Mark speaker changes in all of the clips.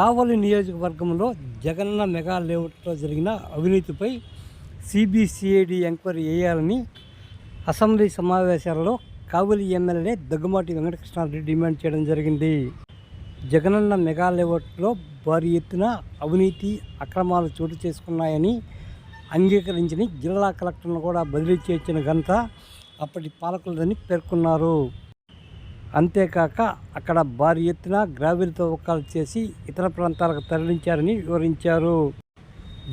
Speaker 1: కావలి నియోజకవర్గంలో జగనన్న మెగా లేఅవుట్లో జరిగిన అవినీతిపై సిబిసిఐడి ఎంక్వైరీ చేయాలని అసెంబ్లీ సమావేశాలలో కావలి ఎమ్మెల్యే దగ్గుమాటి వెంకటకృష్ణారెడ్డి డిమాండ్ చేయడం జరిగింది. జగనన్న మెగా లేఅవుట్లో భారీ ఎత్తున అవినీతి అక్రమాలు చోటు చేసుకున్నాయని అంగీకరించని జిల్లా కలెక్టర్ను కూడా బదిలీ చేసిన ఘనత అప్పటి పాలకులదని పేర్కొన్నారు. అంతేకాక అక్కడ భారీ ఎత్తున గ్రావెల్ తవ్వకాలు చేసి ఇతర ప్రాంతాలకు తరలించారని వివరించారు.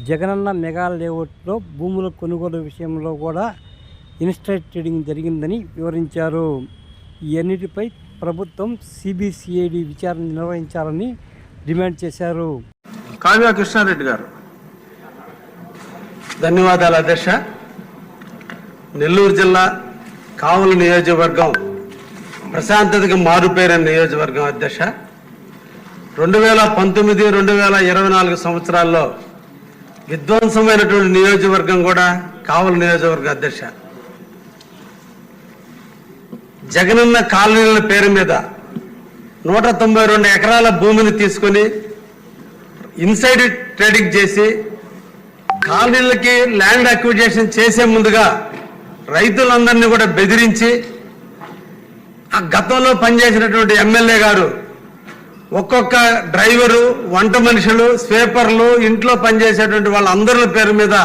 Speaker 1: జగనన్న మెగా లేఅవుట్లో భూముల కొనుగోలు విషయంలో కూడా ఇన్స్టైట్ ట్రేడింగ్ జరిగిందని వివరించారు. ఇవన్నిటిపై ప్రభుత్వం సిబిసిఐడి విచారణ నిర్వహించాలని డిమాండ్ చేశారు.
Speaker 2: కావ్య కృష్ణారెడ్డి గారు. ధన్యవాదాలు అధ్యక్ష. నెల్లూరు జిల్లా కావలి నియోజకవర్గం ప్రశాంతతకి మారుపేరైన నియోజకవర్గం అధ్యక్ష. రెండు వేల పంతొమ్మిది రెండు వేల ఇరవై నాలుగు సంవత్సరాల్లో విధ్వంసమైనటువంటి నియోజకవర్గం కూడా కావల నియోజకవర్గ అధ్యక్ష. జగనన్న కాలనీల పేరు మీద నూట తొంభై రెండు ఎకరాల భూమిని తీసుకొని ఇన్సైడ్ ట్రేడింగ్ చేసి కాలనీలకి ల్యాండ్ అక్విజేషన్ చేసే ముందుగా రైతులందరినీ కూడా బెదిరించి ఆ గతంలో పనిచేసినటువంటి ఎమ్మెల్యే గారు ఒక్కొక్క డ్రైవరు వంట మనుషులు స్వీపర్లు ఇంట్లో పనిచేసేటువంటి వాళ్ళందరి పేరు మీద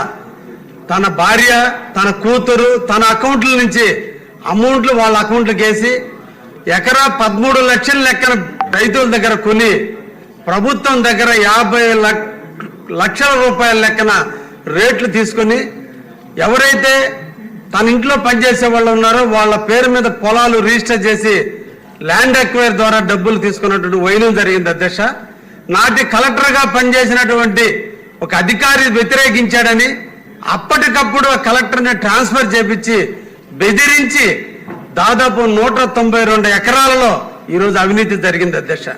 Speaker 2: తన భార్య తన కూతురు తన అకౌంట్ల నుంచి అమౌంట్లు వాళ్ళ అకౌంట్లకు వేసి ఎకరా పదమూడు లక్షల లెక్కన రైతుల దగ్గర కొని ప్రభుత్వం దగ్గర యాభై లక్షల రూపాయల లెక్కన రేట్లు తీసుకొని ఎవరైతే తన ఇంట్లో పనిచేసే వాళ్ళు ఉన్నారు వాళ్ళ పేరు మీద పొలాలు రిజిస్టర్ చేసి ల్యాండ్ ఎక్వైర్ ద్వారా డబ్బులు తీసుకున్నటువంటి వైనం జరిగింది అధ్యక్ష. నాటి కలెక్టర్గా పనిచేసినటువంటి ఒక అధికారి వ్యతిరేకించాడని అప్పటికప్పుడు ఆ కలెక్టర్ని ట్రాన్స్ఫర్ చేపించి బెదిరించి దాదాపు నూట తొంభై రెండు ఎకరాలలో ఈరోజు అవినీతి జరిగింది అధ్యక్ష.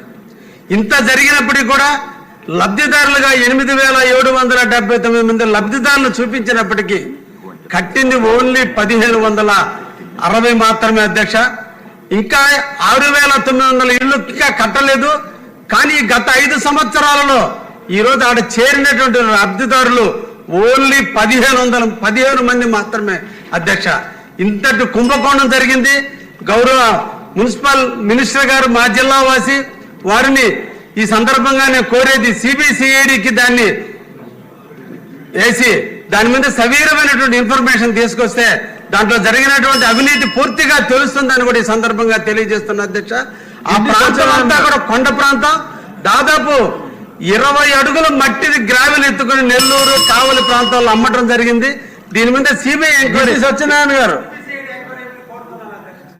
Speaker 2: ఇంత జరిగినప్పటికీ కూడా లబ్ధిదారులుగా ఎనిమిది వేల ఏడు వందల డెబ్బై తొమ్మిది మంది లబ్ధిదారులు చూపించినప్పటికీ కట్టింది ఓన్లీ పదిహేను వందల అరవై మాత్రమే అధ్యక్ష. ఇంకా ఆరు వేల తొమ్మిది వందల ఇళ్ళు ఇంకా కట్టలేదు. కానీ గత ఐదు సంవత్సరాలలో ఈ రోజు ఆడ చేరినటువంటి లబ్ధిదారులు ఓన్లీ పదిహేను వందల పదిహేను మంది మాత్రమే అధ్యక్ష. ఇంతటి కుంభకోణం జరిగింది. గౌరవ మున్సిపల్ మినిస్టర్ గారు మా జిల్లా వాసి వారిని ఈ సందర్భంగా నేను కోరేది సిబిసిఐడికి దాన్ని వేసి దాని మీద సవీరమైనటువంటి ఇన్ఫర్మేషన్ తీసుకొస్తే దాంట్లో జరిగినటువంటి అవినీతి పూర్తిగా తెలుస్తుందని కూడా ఈ సందర్భంగా తెలియజేస్తున్న అధ్యక్ష. ఆ ప్రాంతం అంతా కూడా కొండ ప్రాంతం. దాదాపు ఇరవై అడుగుల మట్టిది గ్రావెల్ ఎత్తుకుని నెల్లూరు కావలి ప్రాంతాల్లో అమ్మటం జరిగింది. దీని మీద సిబిఐ ఎంక్వైరీ సత్యనారాయణ గారు